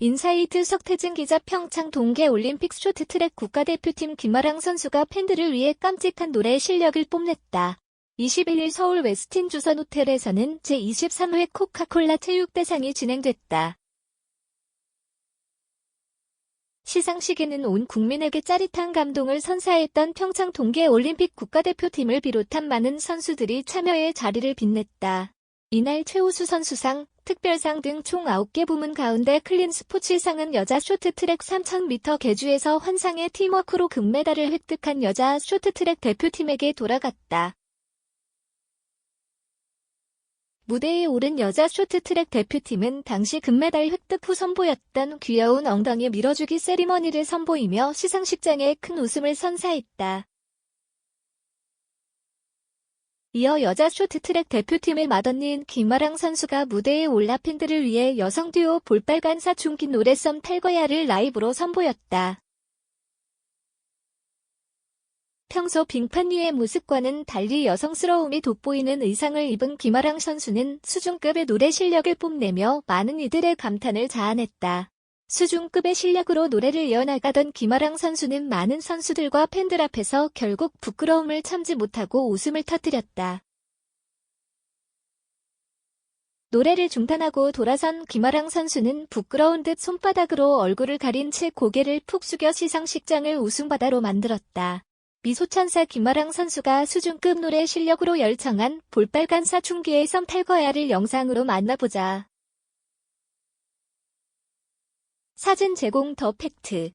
인사이트 석태진 기자 평창 동계올림픽 쇼트트랙 국가대표팀 김아랑 선수가 팬들을 위해 깜찍한 노래 실력을 뽐냈다. 21일 서울 웨스틴 주선 호텔에서는 제23회 코카콜라 체육대상이 진행됐다. 시상식에는 온 국민에게 짜릿한 감동을 선사했던 평창 동계올림픽 국가대표팀을 비롯한 많은 선수들이 참여해 자리를 빛냈다. 이날 최우수 선수상, 특별상 등 총 9개 부문 가운데 클린 스포츠상은 여자 쇼트트랙 3000m 계주에서 환상의 팀워크로 금메달을 획득한 여자 쇼트트랙 대표팀에게 돌아갔다. 무대에 오른 여자 쇼트트랙 대표팀은 당시 금메달 획득 후 선보였던 귀여운 엉덩이 밀어주기 세리머니를 선보이며 시상식장에 큰 웃음을 선사했다. 이어 여자 쇼트트랙 대표팀의 맏언니인 김아랑 선수가 무대에 올라 팬들을 위해 여성 듀오 볼빨간 사춘기 노래 썸 탈거야를 라이브로 선보였다. 평소 빙판 위의 모습과는 달리 여성스러움이 돋보이는 의상을 입은 김아랑 선수는 수준급의 노래 실력을 뽐내며 많은 이들의 감탄을 자아냈다. 수준급의 실력으로 노래를 이어나가던 김아랑 선수는 많은 선수들과 팬들 앞에서 결국 부끄러움을 참지 못하고 웃음을 터뜨렸다. 노래를 중단하고 돌아선 김아랑 선수는 부끄러운 듯 손바닥으로 얼굴을 가린 채 고개를 푹 숙여 시상식장을 웃음바다로 만들었다. 미소천사 김아랑 선수가 수준급 노래 실력으로 열창한 볼빨간 사춘기의 썸 탈거야를 영상으로 만나보자. 사진 제공 더 팩트